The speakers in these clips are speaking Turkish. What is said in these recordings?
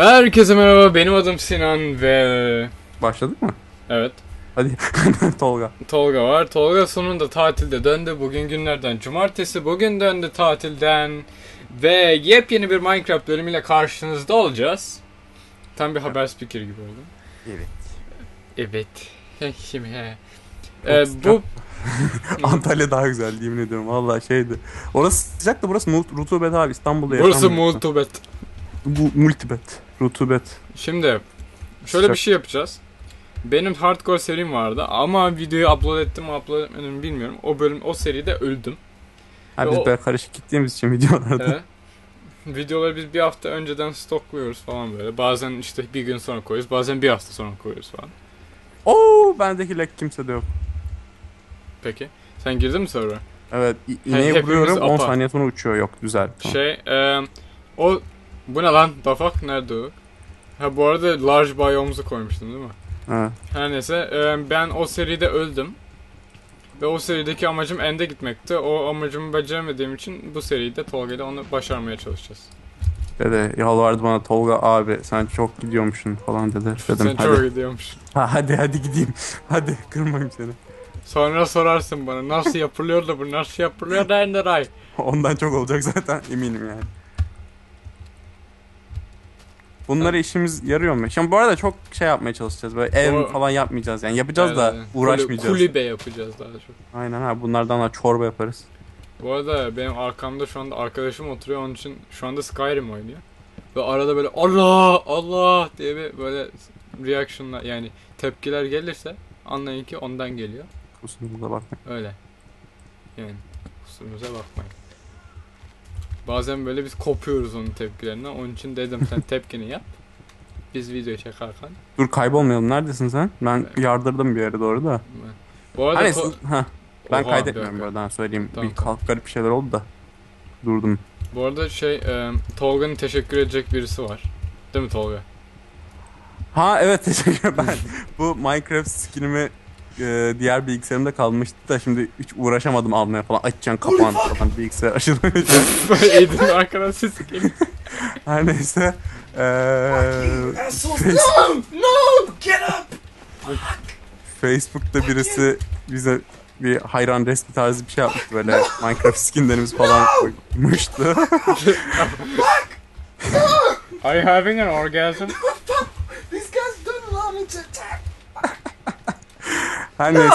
Herkese merhaba benim adım Sinan ve Başladık mı? evet Hadi Tolga. Tolga var. Tolga sonunda tatilde döndü. Bugün günlerden cumartesi. Bugün döndü tatilden ve yepyeni bir Minecraft bölümüyle karşınızda olacağız. Tam bir haber spiker gibi oldum. Evet. Evet. Şimdi he. Ee, bu Antalya daha güzel yemin ediyorum. Vallahi şeydi. Orası sıcak da burası rutubet abi. İstanbul'da burası yaşanmıyor. multibet. Bu multibet. Rutubet. Şimdi şöyle Sıcak. bir şey yapacağız. Benim hardcore serim vardı ama videoyu upload ettim mi upload etmedim mi bilmiyorum. O bölüm o seride öldüm. Ha biz O- böyle karışık gittiğimiz için videolarda. Evet. Videoları biz bir hafta önceden stokluyoruz falan böyle. Bazen işte bir gün sonra koyuyoruz. Bazen bir hafta sonra koyuyoruz falan. Oo bendeki lek kimse de yok. Peki. Sen girdin mi server'a? Evet ineği hepimiz vuruyorum 10 apa. saniye sonra uçuyor. Yok güzel. Tamam. Şey, e, o bu ne lan? Dafak nerede o? Ha bu arada large biome'umuzu koymuştum değil mi? Evet. Her neyse e, ben o seride öldüm. Ve o serideki amacım ende gitmekti. O amacımı beceremediğim için bu seride Tolga ile onu başarmaya çalışacağız. Dede yalvardı bana Tolga abi sen çok gidiyormuşsun falan dedi. Dedim Sen hadi. çok gidiyormuş. Ha, hadi hadi gideyim. Hadi kırmayayım seni. Sonra sorarsın bana nasıl yapılıyor da bu nasıl yapılıyor da Ender Eye. Ondan çok olacak zaten eminim yani. Bunları işimiz yarıyor mu? Şimdi bu arada çok şey yapmaya çalışacağız. Böyle ev O- falan yapmayacağız yani. Yapacağız da Evet, uğraşmayacağız. Kulübe yapacağız daha çok. Aynen ha bunlardan da çorba yaparız. Bu arada benim arkamda şu anda arkadaşım oturuyor onun için şu anda Skyrim oynuyor. Ve arada böyle Allah Allah diye bir böyle reaction'lar yani tepkiler gelirse anlayın ki ondan geliyor. Kusurumuza bakmayın. Öyle. Yani kusurumuza bakmayın. Bazen böyle biz kopuyoruz onun tepkilerinden. Onun için dedim sen tepkini yap. Biz video çekerken. Dur kaybolmayalım. Neredesin sen? Ben Evet. yardırdım bir yere doğru da. Bu arada Hani ko- ha, ben Oha, kaydetmiyorum dakika. buradan söyleyeyim. Tamam, bir tamam. kalk garip şeyler oldu da. Durdum. Bu arada şey e, Tolga'nın teşekkür edecek birisi var. Değil mi Tolga? Ha evet teşekkür ben bu Minecraft skinimi e, diğer bilgisayarımda kalmıştı da şimdi hiç uğraşamadım almaya falan. Açacaksın kapağını falan bilgisayar açılmayacak. Eğitim arkadan ses geliyor. Her neyse. Eee Assholes! No! No! Get up! Facebook'ta birisi bize bir hayran resmi tarzı bir şey yapmıştı böyle Minecraft skinlerimiz falan koymuştu. Are you having an orgasm? Her neyse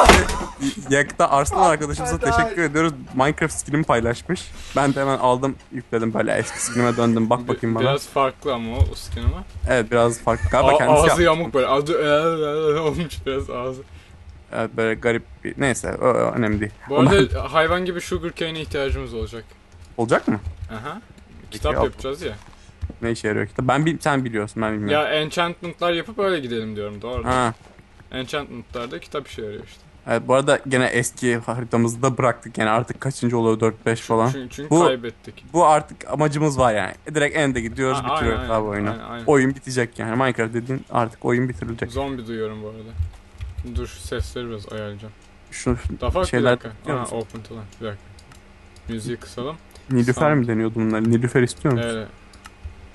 yakta Arslan arkadaşımıza teşekkür ediyoruz. Minecraft skinimi paylaşmış. Ben de hemen aldım yükledim böyle eski skinime döndüm bak bakayım bana. Biraz farklı ama o, o skin ama. Evet biraz farklı. Galiba A- kendisi ağzı yaptı. yamuk böyle. Adı olmuş biraz ağzı. Evet böyle garip bir neyse o, o önemli değil. Bu Ondan- arada hayvan gibi sugar cane'e ihtiyacımız olacak. Olacak mı? Aha. Kitap yap. yapacağız ya. Ne işe yarıyor kitap? Ben bil, sen biliyorsun ben bilmiyorum. Ya enchantment'lar yapıp öyle gidelim diyorum doğru. Ha. Enchantment'larda kitap işe yarıyor işte. Evet bu arada gene eski haritamızı da bıraktık yani artık kaçıncı oluyor 4-5 falan. Çünkü, çünkü Bu- kaybettik. Bu artık amacımız var yani. Direkt ende gidiyoruz A- bitiriyoruz aynen, abi oyunu. aynen, aynen. Oyun bitecek yani. Minecraft dediğin artık oyun bitirilecek. Zombi duyuyorum bu arada. Dur şu sesleri biraz ayarlayacağım. Şu Dafak Şeyler bir dakika. musun? open to line. Bir dakika. Müziği kısalım. Nilüfer Sound. mi deniyordu bunlar? Nilüfer istiyor musun? Evet.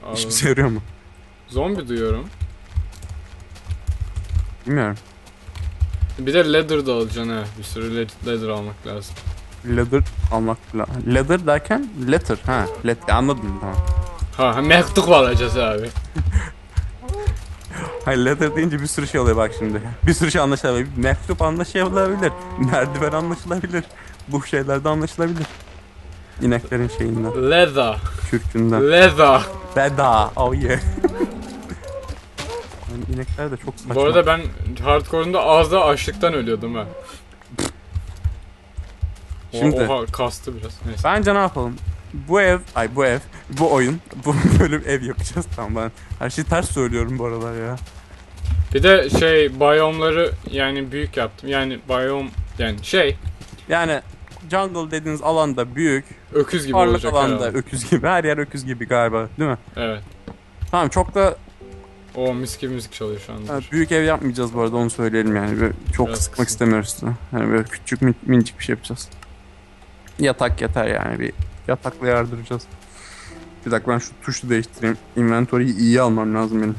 Alalım. İşimize yarıyor mu? Zombi duyuyorum. Bilmiyorum. Bir de leather da alacaksın ha. Bir sürü le- leather almak lazım. Leather almak lazım. Leather derken letter. Ha, let anladım tamam. Ha mektup alacağız abi. Hayır leather deyince bir sürü şey oluyor bak şimdi. Bir sürü şey anlaşılabilir. Mektup anlaşılabilir. Merdiven anlaşılabilir. Bu şeyler de anlaşılabilir. İneklerin şeyinden, Leather. kürkünden. Leather. Veda. Oh yeah. Yani inekler de çok saçma. Bu arada ben hardcore'unda ağızda açlıktan ölüyordum ha. Şimdi- Oha kastı biraz. Neyse. Bence ne yapalım? Bu ev, ay bu ev, bu oyun, bu bölüm ev yapacağız tamam ben. Her şeyi ters söylüyorum bu aralar ya. Bir de şey biyomları yani büyük yaptım. Yani biyom yani şey Yani jungle dediğiniz alanda büyük, öküz gibi parlak olacak alanda herhalde. öküz gibi, her yer öküz gibi galiba değil mi? Evet. Tamam çok da O mis gibi müzik çalıyor şu anda. ha, büyük ev yapmayacağız bu arada onu söyleyelim yani. Böyle çok Biraz sıkmak kısın. istemiyoruz size. Yani böyle küçük min- minicik bir şey yapacağız. Yatak yeter yani bir yatakla yardıracağız. Bir dakika ben şu tuşu değiştireyim. Inventory'yi iyi almam lazım benim.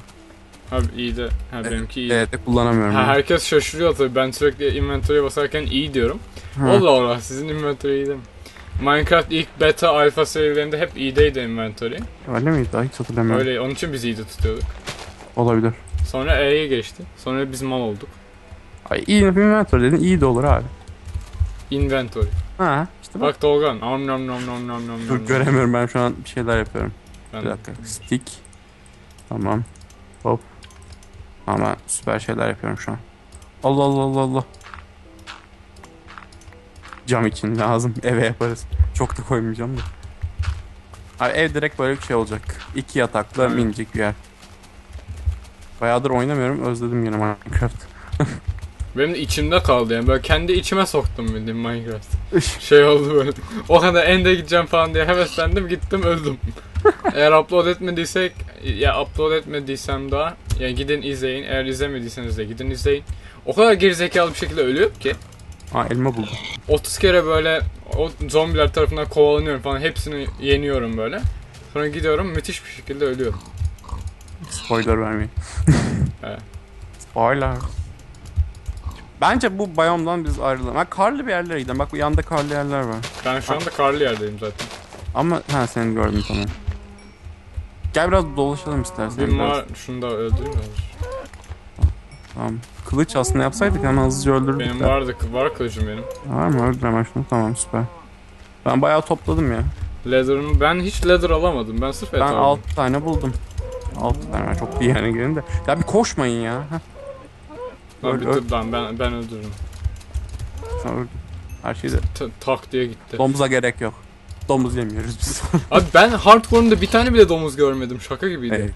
Abi iyi de. Ha benimki iyi. Evet de kullanamıyorum. Ha, herkes şaşırıyor tabii. Ben sürekli inventory'e basarken iyi diyorum. Allah Allah sizin inventory iyi değil mi? Minecraft ilk beta alfa serilerinde hep iyiydi inventory. Öyle miydi? Hiç hatırlamıyorum. Öyle onun için biz iyi tutuyorduk. Olabilir. Sonra E'ye geçti. Sonra biz mal olduk. Ay iyi inventory dedin iyi de olur abi. Inventory. Ha işte bak. Bak Tolgan. Am nom nom nom nom nom Dur nom. göremiyorum ben şu an bir şeyler yapıyorum. Ben Bir dakika. Stick. Tamam. Hop. Ama süper şeyler yapıyorum şu an. Allah Allah Allah Allah. Cam için lazım. Eve yaparız. Çok da koymayacağım da. Abi ev direkt böyle bir şey olacak. İki yataklı minicik bir yer. Bayağıdır oynamıyorum. Özledim yine Minecraft. Benim de içimde kaldı yani. Böyle kendi içime soktum bildiğin Minecraft. Şey oldu böyle. O kadar ende gideceğim falan diye heveslendim gittim öldüm. Eğer upload etmediysek ya upload etmediysem daha ya gidin izleyin. Eğer izlemediyseniz de gidin izleyin. O kadar gerizekalı bir şekilde ölüyorum ki. Aa elma buldum. 30 kere böyle o zombiler tarafından kovalanıyorum falan. Hepsini yeniyorum böyle. Sonra gidiyorum müthiş bir şekilde ölüyorum. Spoiler vermeyin. Evet. Spoiler. Bence bu biyomdan biz ayrılalım. Ha, karlı bir yerlere gidelim. Bak bu yanda karlı yerler var. Ben şu anda karlı yerdeyim zaten. Ama ha seni gördüm tamam. Gel biraz dolaşalım istersen. Bir ma şunu da öldüreyim mi? Tamam. Kılıç aslında yapsaydık hemen hızlıca öldürdük Benim de. vardı var kılıcım benim. Var mı? Öldür hemen şunu. Tamam süper. Ben bayağı topladım ya. Leather'ın ben hiç leather alamadım. Ben sırf et Ben aldım. 6 tane buldum. 6 tane. Çok iyi yani gelin de. Ya bir koşmayın ya. Heh, öl- bir öl. dur lan ben ben öldürürüm. sen öldün. Her şeyde. T- tak diye gitti. Domuza gerek yok. Domuz yemiyoruz biz. Abi ben hardcore'unda bir tane bile domuz görmedim. Şaka gibiydi. evet.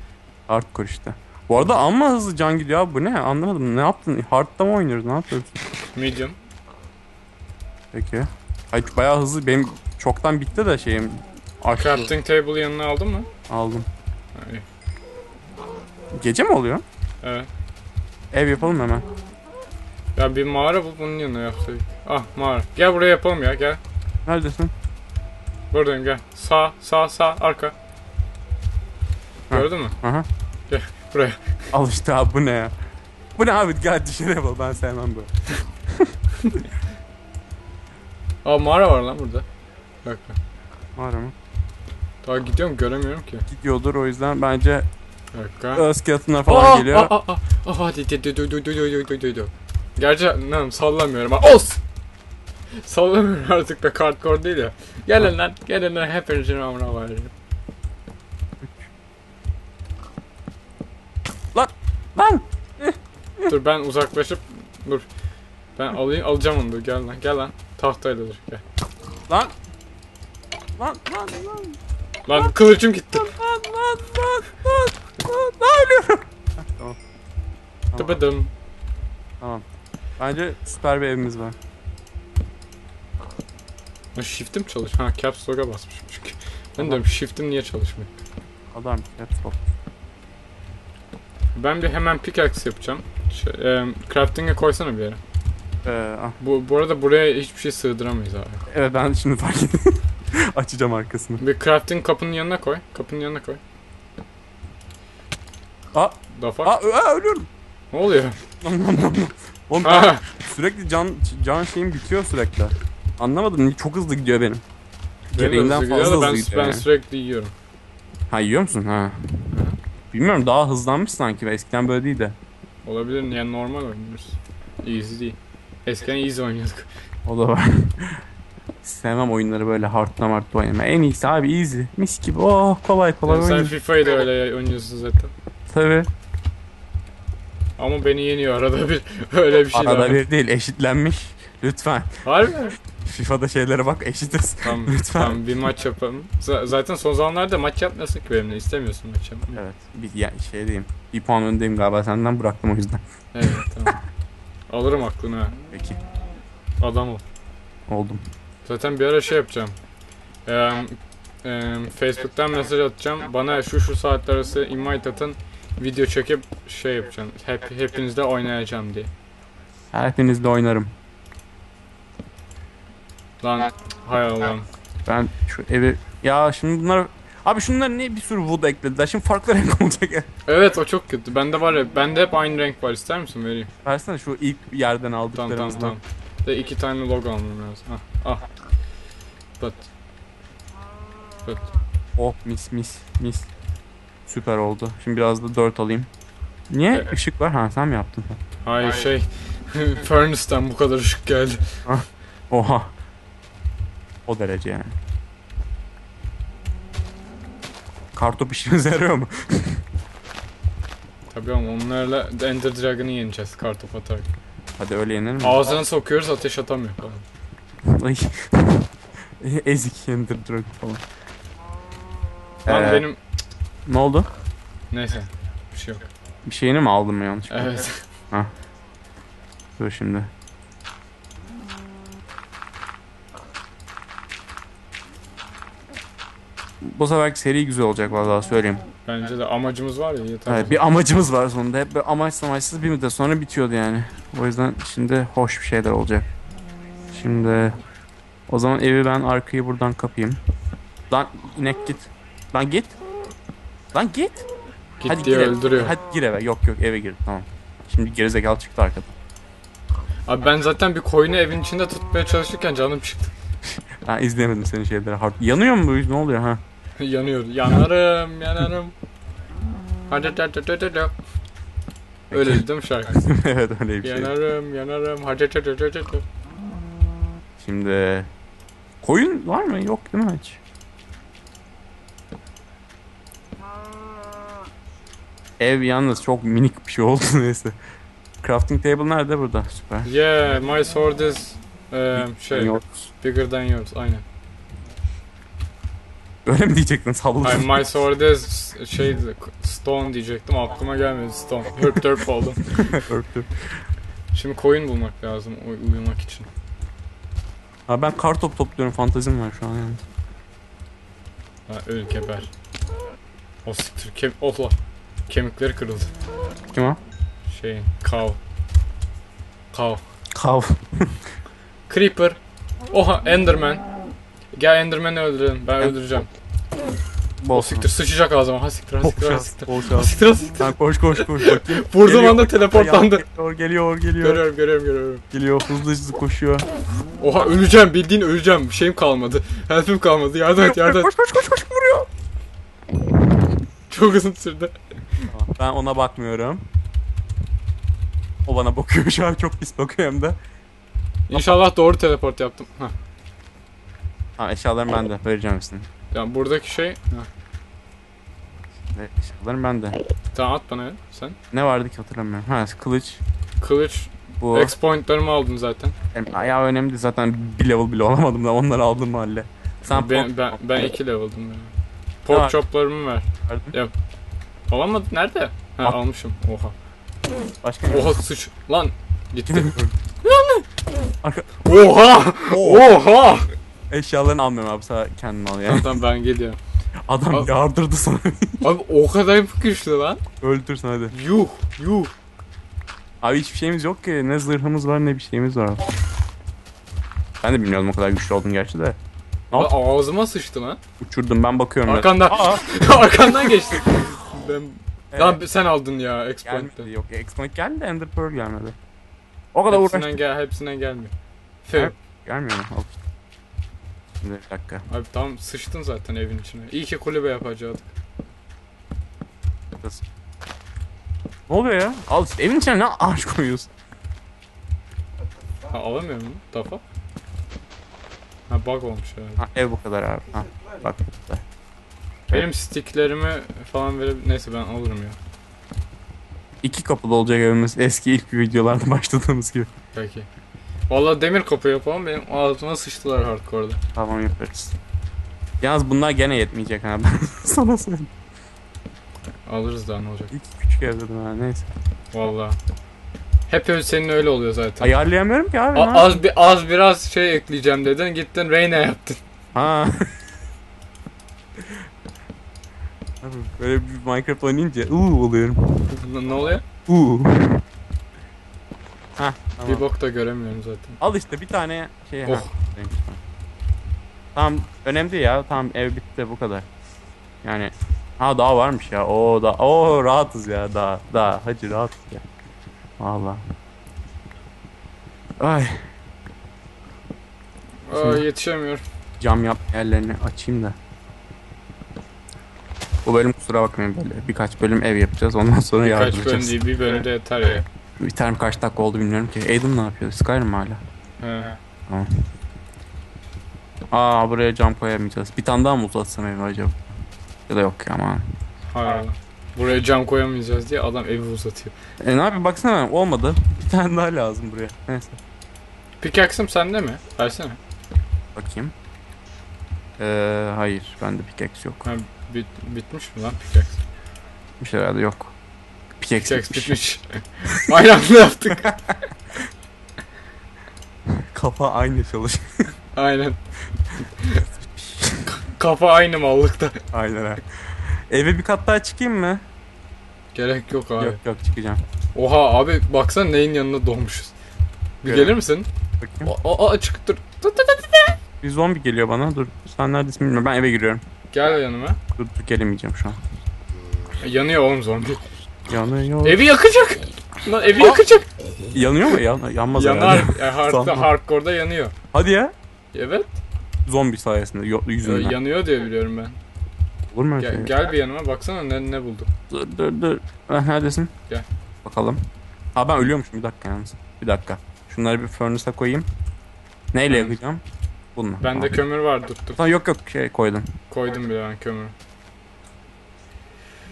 Hardcore işte. Bu arada amma hızlı can gidiyor abi. Bu ne? Anlamadım. Ne yaptın? Hard'da mı oynuyoruz? Ne yapıyoruz? Medium. Peki. Ay bayağı hızlı. Benim çoktan bitti de şeyim. Crafting table yanına aldın mı? aldım. Ha, iyi. Gece mi oluyor? Evet. Ev yapalım hemen. Ya bir mağara bul bunun yanına yapsaydık. Ah mağara. Gel buraya yapalım ya gel. Neredesin? Buradayım gel. Sağ sağ sağ arka. Ha. Gördün mü? Aha. Gel buraya. Al işte abi bu ne ya? Bu ne abi? Gel dışarı yapalım. Ben sevmem böyle. Aa mağara var lan burada. Bir dakika. Var mı? Daha gidiyorum göremiyorum ki. Gidiyordur o yüzden bence bir dakika. Iskeletler falan Aa, geliyor. Aa, aa, aa, aa, hadi, hadi, dur, dur, dur, dur, dur, dur, dur. Gerçi lan sallamıyorum. Os! Sallamıyorum artık be kartkor değil ya. Gelin lan, gelin lan hepinizin amına koyayım. Lan, lan! dur ben uzaklaşıp, dur. Ben alayım, alacağım onu dur, gel lan, gel lan. Tahtayla dur, gel. Lan! Lan, lan, lan! Lan kılıcım gitti. Lan lan lan lan! Lan lan ölüyorum! Tamam. Tamam. Bence süper bir evimiz var. Shift'im çalış. Ha caps lock'a basmışım çünkü. Ben diyorum shift'im niye çalışmıyor? Adam laptop. Ben bir hemen pickaxe yapacağım. Şey, e, crafting'e koysana bir yere. Ee, ah, Bu, bu arada buraya hiçbir şey sığdıramayız abi. evet ben şimdi fark ettim. Açacağım arkasını. Bir crafting kapının yanına koy. Kapının yanına koy. Aa! Fuck? Aa, aa, ölüyorum. Ne oluyor? Oğlum Ha, sürekli can can şeyim bitiyor sürekli. Anlamadım. Çok hızlı gidiyor benim. Gereğinden fazla gidiyor hızlı ben, gidiyor. ben yani. sürekli yiyorum. Ha yiyor musun? Ha. Bilmiyorum daha hızlanmış sanki. Eskiden böyle değildi. Olabilir yani normal oynuyoruz. Easy değil. Eskiden easy oynuyorduk. O da var. Sevmem oyunları böyle hardla hardla oynama. En iyisi abi easy. Mis gibi. Oh kolay kolay Yani sen. FIFA'yı da öyle oynuyorsun zaten. Tabii. Ama beni yeniyor arada bir. Öyle bir şey Arada daha. bir değil eşitlenmiş. Lütfen. Harbi mi? FIFA'da şeylere bak eşitiz. Tamam, Lütfen. tamam bir maç yapalım. Z- zaten son zamanlarda maç yapmıyorsun ki benimle. İstemiyorsun maç yapmayı. Evet. Bir ya, şey diyeyim. Bir puan öndeyim galiba senden bıraktım o yüzden. Evet tamam. Alırım aklını ha. Peki. Adam ol. Oldum. Zaten bir ara şey yapacağım. Ee, e, Facebook'tan mesaj atacağım. Bana şu şu saatler arası invite atın. Video çekip şey yapacağım. Hep hepinizle oynayacağım diye. Hepinizle oynarım. Lan hay Allah'ım. Ben şu evi... Ya şimdi bunlar Abi şunlar niye bir sürü wood eklediler? Şimdi farklı renk olacak ya. Evet o çok kötü. Bende var ya bende hep aynı renk var. İster misin vereyim? Versene şu ilk yerden Tamam tamam aldıklarımızdan. tamam. De iki tane logo almam lazım. Ah ah. But. But. Oh mis mis mis. Süper oldu. Şimdi biraz da 4 alayım. Niye Evet. ışık var? Ha sen mi yaptın? Hayır şey. Furnace'den bu kadar ışık geldi. Oha. O derece yani. Kartop işinize yarıyor mu? Tabii ama onlarla Ender Dragon'ı yeneceğiz kartopu atarak. Hadi öyle yenir mi? Ağzına sokuyoruz ateş atamıyor falan. Ay. Ezik Ender Dragon falan. Lan Ee, benim Ne oldu? neyse bir şey yok. Bir şeyini mi aldım yanlış? Evet. Dur şimdi. Bu seferki seri güzel olacak vallahi söyleyeyim. Bence de amacımız var ya yeter. Evet, bir amacımız var sonunda. Hep böyle amaçsız amaçsız bir müddet sonra bitiyordu yani. O yüzden şimdi hoş bir şeyler olacak. Şimdi o zaman evi ben arkayı buradan kapayım. Lan inek git. Lan git. Lan git. Git Hadi diye gir eve. öldürüyor. Hadi gir eve. Yok yok eve gir. Tamam. Şimdi gerizekalı çıktı arkadan. Abi ben zaten bir koyunu evin içinde tutmaya çalışırken canım çıktı. Ben izleyemedim senin şeyleri. Yanıyor mu bu? Ne oluyor ha? Yanıyor. Yanarım, yanarım. Hadi hadi hadi hadi hadi. Öyle değil mi şarkı? evet öyle bir şey. Yanarım, yanarım. Hadi hadi hadi hadi. hadi. Şimdi koyun var mı? Yok değil mi hiç? Ev yalnız çok minik bir şey oldu neyse. Crafting table nerede burada? Süper. Yeah, my sword is um, şey, bigger than yours. Aynen. Öyle mi diyecektin salladım. Ay, my sword is şey stone diyecektim. Aklıma gelmedi stone. Hörp dörp oldu. Örtü. Şimdi koyun bulmak lazım uy- uyumak için. Ha ben kar top topluyorum fantazim var şu an yani. Ha, öl geber. O siktir. Kem Allah. Kemikleri kırıldı. Kim o? Şeyin. Cow. Cow. Kav. Creeper. Oha Enderman. Gel Enderman'i öldürelim. Ben öldüreceğim. Bol siktir sıçacak ağzıma. Ha siktir ha siktir ha siktir. Bol Ha şans. siktir ha siktir. Sen koş koş koş bakayım. Vurduğum Geliyor. anda teleportlandı. Geliyor geliyor geliyor. Görüyorum görüyorum görüyorum. Geliyor hızlı hızlı koşuyor. Oha öleceğim bildiğin öleceğim. Bir şeyim kalmadı. Health'im kalmadı. Yardım et yardım et. Koş koş koş koş vuruyor. Çok uzun sürdü. Ben ona bakmıyorum. O bana bakıyor şu an çok pis bakıyor hem de. İnşallah doğru teleport yaptım. Hah. Ha eşyalarım bende vereceğim hepsini. Yani buradaki şey... Ve eşyalarım bende. Tamam at bana ya sen. Ne vardı ki hatırlamıyorum. Ha kılıç. Kılıç. Bu. X pointlarımı aldın zaten. Benim ayağı önemli zaten bir level bile olamadım da onları aldım mahalle. Sen ben, ben, ben iki level'dım ya. Ne Pork var? chop'larımı ver. verdin. Alamadı. Nerede? Ha At. almışım. Oha. Başka? Oha sıç. Lan. Gitti. Arka... Oha! Oha! Eşyalarını almıyorum abi sen kendin al yani. Tamam ben geliyorum. Adam Al. yardırdı sana. Abi o kadar güçlü lan. Öldürsün hadi. Yuh. Yuh. Abi hiçbir şeyimiz yok ki. Ne zırhımız var ne bir şeyimiz var. Ben de bilmiyordum o kadar güçlü oldun gerçi de. Ne yaptın? Lan Ağzıma sıçtı lan. Uçurdum ben bakıyorum. biraz. Arkanda. Aa, Arkandan geçti. Ben... evet, Lan sen aldın ya X gelmedi point'te. yok. X-Point geldi de Ender Pearl gelmedi. O kadar uğraştık. Hepsinden gel, hepsinden gelmiyor. Evet. Gelmiyor mu? Al işte. Şimdi bir dakika. Abi tam sıçtın zaten evin içine. İyi ki kulübe yapacaktık. Kız. Ne oluyor ya? Al evin içine ne ağaç koyuyorsun? Ha alamıyor mu? Dafa? Ha bug olmuş herhalde. Ha ev bu kadar abi. Ha bak bu kadar. Benim sticklerimi falan verip neyse ben alırım ya. İki kapılı olacak evimiz. Eski ilk videolarda başladığımız gibi. Peki. Vallahi demir kapı yapalım benim ağzıma sıçtılar hardcore'da. Tamam yaparız. Yalnız bunlar gene yetmeyecek ha. Ben sana söyleyeyim. Alırız daha ne olacak. İki küçük ev dedim ha neyse. Vallahi. Hep öyle senin öyle oluyor zaten. Ayarlayamıyorum ki abi. A- ne az bir az biraz şey ekleyeceğim dedin gittin Reyna yaptın. Ha. Abi böyle bir Minecraft oynayınca uuu oluyorum. Ne oluyor? Uuu. Tamam. Bir bok da göremiyorum zaten. Al işte bir tane şey. Oh. Tamam. Önemli değil ya. Tamam ev bitti bu kadar. Yani ha daha varmış ya. O da o rahatız ya daha daha hacı rahatız ya. Valla. Ay Aa, yetişemiyorum. cam yap yerlerini açayım da. Bu bölüm kusura bakmayın böyle birkaç bölüm ev yapacağız ondan sonra Kaç bölüm yardıracağız. değil bir bölümde yeter ya. Biter kaç dakika oldu bilmiyorum ki. Aiden ne yapıyor? Skyrim mi hala? He. Aa buraya cam koyamayacağız. Bir tane daha mı uzatsam evi acaba? Ya da yok ya aman. Hayır. Buraya cam koyamayacağız diye adam evi uzatıyor. E ne yapayım baksana olmadı. Bir tane daha lazım buraya. Neyse. Pickaxe'ım sende mi? Versene. Bakayım. Ee, hayır bende pickaxe yok. Ha, bit, bitmiş mi lan pickaxe? Bir şey herhalde yok. Pickaxe bitmiş. bitmiş. Aynı anda yaptık. Kafa aynı çalışıyor. Aynen. Kafa aynı mallıkta. Aynen ha. Eve bir kat daha çıkayım mı? Gerek yok abi. Yok yok çıkacağım. Oha abi baksana neyin yanına doğmuşuz. Bir Görelim. gelir misin? Bakayım. O, o, o çık dur. Bir zombi geliyor bana. Dur sen neredesin bilmiyorum. Ben eve giriyorum. Gel yanıma. Dur, dur gelemeyeceğim şu an. Yanıyor oğlum zombi. Yanıyor. Evi yakacak. Lan evi Aa! yakacak. Yanıyor mu? Yan, yanmaz Yanar. herhalde. Ya, hard, Sanmam. hardcore'da yanıyor. Hadi ya. Evet. Zombi sayesinde yo- yüzünden. Yanıyor diye biliyorum ben. Olur mu öyle Gel, şey? gel bir yanıma baksana ne ne buldum. Dur dur dur. Neredesin? Gel. Bakalım. Ha ben ölüyormuşum bir dakika yalnız. Bir dakika. Şunları bir furnace'a koyayım. Neyle Hı. yakacağım? Bununla. Bende Tamam. kömür var dur. Tamam, yok yok şey koydum. Koydum bile ben kömürü.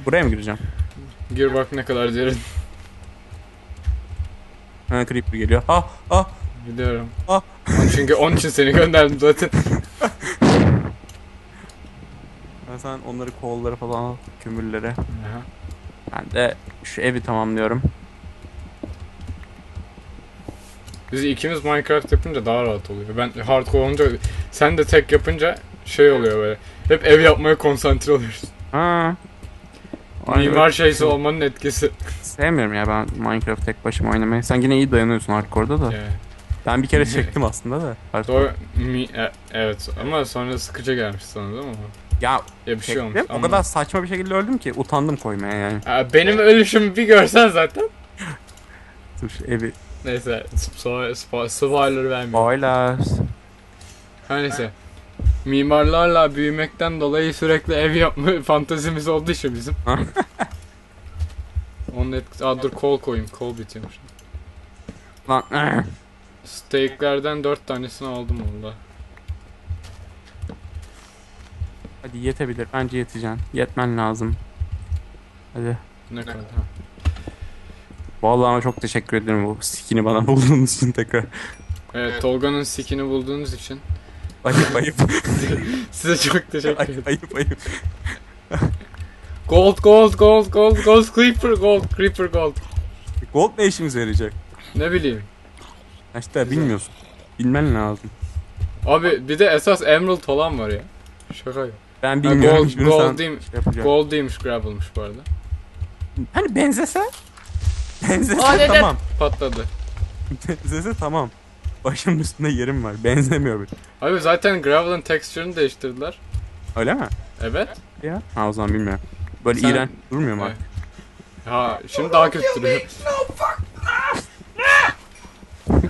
Buraya mı gireceğim? Gir bak ne kadar derin. Ha creeper geliyor. Ah ah. Biliyorum. Ah. Çünkü onun için seni gönderdim zaten. Ben sen onları kolları falan al. Kömürlere. Aha. Ben de şu evi tamamlıyorum. Biz ikimiz Minecraft yapınca daha rahat oluyor. Ben hardcore olunca sen de tek yapınca şey oluyor böyle. Hep ev yapmaya konsantre oluyoruz. Ha. Mimar şeysi olmanın etkisi. Sevmiyorum ya ben Minecraft tek başıma oynamayı. Sen yine iyi dayanıyorsun hardcore'da da. Yani. Ben bir kere çektim aslında da. Hardcore. Doğru. Mi, e- evet ama sonra sıkıcı gelmiş sana değil mi? Ya Ya bir şey olmuş. O kadar saçma bir şekilde öldüm ki utandım koymaya yani. Aa, benim ölüşümü bir görsen zaten. Dur evi. Neyse spo- spo- spoiler vermiyorum. Spoilers. Her neyse. Mimarlarla büyümekten dolayı sürekli ev yapma fantazimiz oldu işte bizim. Onun etkisi... Aa dur kol koyayım. Kol bitiyormuş. Lan. Steaklerden dört tanesini aldım onda. Hadi yetebilir. Bence yeteceksin. Yetmen lazım. Hadi. Ne kadar? Ha. Vallahi ama çok teşekkür ederim bu skin'i bana bulduğunuz için tekrar. Evet Tolga'nın sikini bulduğunuz için Ayıp ayıp. size çok teşekkür ederim. ayıp ayıp. Gold gold gold gold gold creeper gold creeper gold. Gold ne işimize yarayacak? Ne bileyim. Ha İşte bilmiyorsun. Bilmen lazım. Abi bir de esas emerald olan var ya. Şaka yok. Ben Ha, bilmiyorum. gold, hiçbirini sen gold, değil, şey gold değilmiş gravel'mış bu arada. Hani benzese? Benzese Aa, tamam. Patladı. Benzese tamam. Başımın üstünde yerim var. Benzemiyor bir. Abi zaten gravel'ın texture'ını değiştirdiler. Öyle mi? Evet. Ya. Ha o zaman bilmiyorum. Böyle Sen- iğrenç durmuyor mu? Evet. Ha şimdi daha kötü duruyor. No, fuck!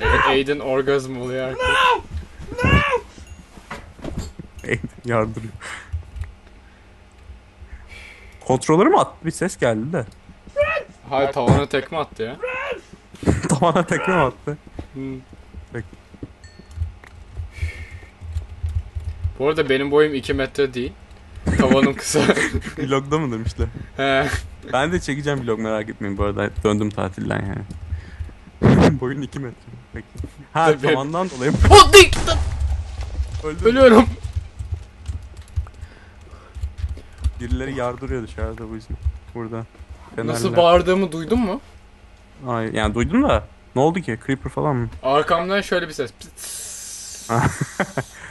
A- Aiden orgazm oluyor artık. Yardırıyor. Kontrolörü mü attı? Bir ses geldi de. Hayır tavana tekme attı ya. Tavana tekme mi attı? Hmm. Peki. Bu arada benim boyum 2 metre değil. Tavanım kısa. Vlogda mı demişler? He. Ben de çekeceğim vlog merak etmeyin bu arada. Döndüm tatilden yani. Boyun 2 metre. Peki. Ha Tabii. tavandan dolayı öldüm. Ölüyorum. Birileri yardırıyor dışarıda bu yüzden. Burada. Nasıl Fenerler. bağırdığımı duydun mu? Ay, yani duydum da. Ne oldu ki? Creeper falan mı? Arkamdan şöyle bir ses.